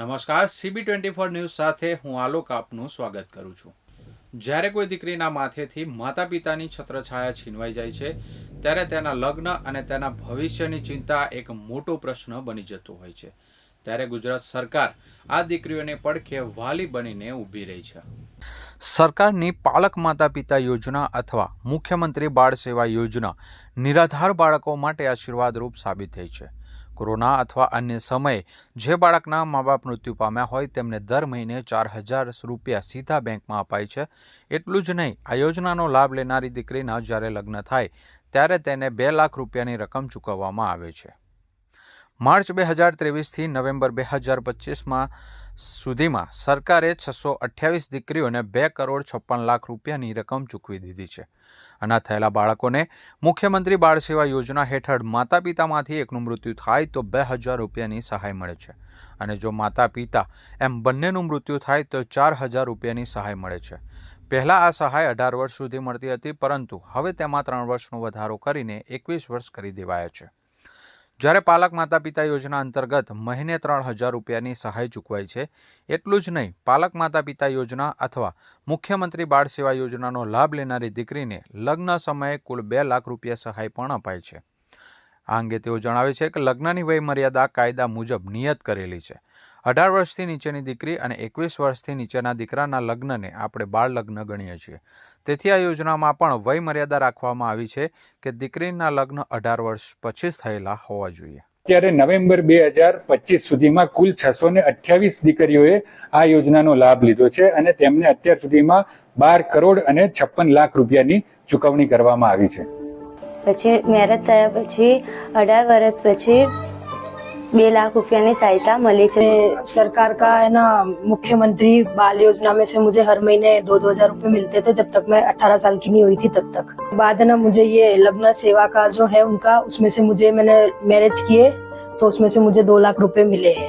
નમસ્કાર CB twenty four news સાથે હું આલોક આપનું સ્વાગત કરું છું. જ્યારે કોઈ દીકરીના માથેથી માતા પિતાની છત્રછાયા છીનવાઈ જાય છે, ત્યારે તેના લગ્ન અને તેના ભવિષ્યની ચિંતા એક મોટો પ્રશ્ન બની જતો હોય છે. ત્યારે ગુજરાત સરકાર આ દીકરીઓને પડખે વાલી બનીને ઊભી રહી છે. સરકારની પાલક માતા પિતા યોજના અથવા મુખ્યમંત્રી બાળ સેવા યોજના નિરાધાર બાળકો માટે આશીર્વાદરૂપ સાબિત થઈ છે. કોરોના અથવા અન્ય સમયે જે બાળકના મા બાપ મૃત્યુ પામ્યા હોય તેમને દર મહિને ચાર હજાર રૂપિયા સીધા બેંકમાં અપાય છે. એટલું જ નહીં, આ યોજનાનો લાભ લેનારી દીકરીના જ્યારે લગ્ન થાય, ત્યારે તેને બે લાખ રૂપિયાની રકમ ચૂકવવામાં આવે છે. માર્ચ બે હજાર ત્રેવીસથી નવેમ્બર બે હજાર પચીસમાં સુધીમાં સરકારે છસો અઠ્યાવીસ દીકરીઓને બે કરોડ છપ્પન લાખ રૂપિયાની રકમ ચૂકવી દીધી છે. અનાથ થયેલા બાળકોને મુખ્યમંત્રી બાળ સેવા યોજના હેઠળ માતા પિતામાંથી એકનું મૃત્યુ થાય તો બે હજાર રૂપિયાની સહાય મળે છે. અને જો માતા પિતા એમ બંનેનું મૃત્યુ થાય તો ચાર હજાર રૂપિયાની સહાય મળે છે. પહેલાં આ સહાય અઢાર વર્ષ સુધી મળતી હતી, પરંતુ હવે તેમાં ત્રણ વર્ષનો વધારો કરીને એકવીસ વર્ષ કરી દેવાયા છે. જ્યારે પાલક માતા પિતા યોજના અંતર્ગત મહિને ત્રણ હજાર રૂપિયાની સહાય ચૂકવાય છે, એટલું જ નહીં, પાલક માતા પિતા યોજના અથવા મુખ્યમંત્રી બાળ સેવા યોજનાનો લાભ લેનારી દીકરીને લગ્ન સમયે કુલ બે લાખ રૂપિયા સહાય પણ અપાય છે. આ અંગે તેઓ જણાવે છે કે લગ્નની વય મર્યાદા કાયદા મુજબ નિયત કરેલી છે. અઢાર વર્ષથી નીચેની દીકરી અને એકવીસ વર્ષથી નીચેના દીકરાના લગ્નને આપણે બાળ લગ્ન ગણીએ છીએ. તેથી આ યોજનામાં પણ વય મર્યાદા રાખવામાં આવી છે કે દીકરીના લગ્ન અઢાર વર્ષ પછી થયેલા હોવા જોઈએ. ત્યારે નવેમ્બર બે હજાર પચીસ સુધીમાં કુલ છસો ને અઠ્યાવીસ દીકરીઓએ આ યોજનાનો લાભ લીધો છે અને તેમને અત્યાર સુધીમાં બાર કરોડ અને છપ્પન લાખ રૂપિયાની ચુકવણી કરવામાં આવી છે. પછી મેરેજ થયા પછી અઢાર વર્ષ પછી बे लाख रुपया ने सहायता मिली सरकार का है ना, मुख्यमंत्री बाल योजना में से मुझे हर महीने दो दो हज़ार रूपए मिलते थे जब तक मैं अठारह साल की नहीं हुई थी तब तक। बाद ना, मुझे ये लग्न सेवा का जो है उनका, उसमें से मुझे मैंने मैरिज किए तो उसमें से मुझे दो लाख रूपए मिले है।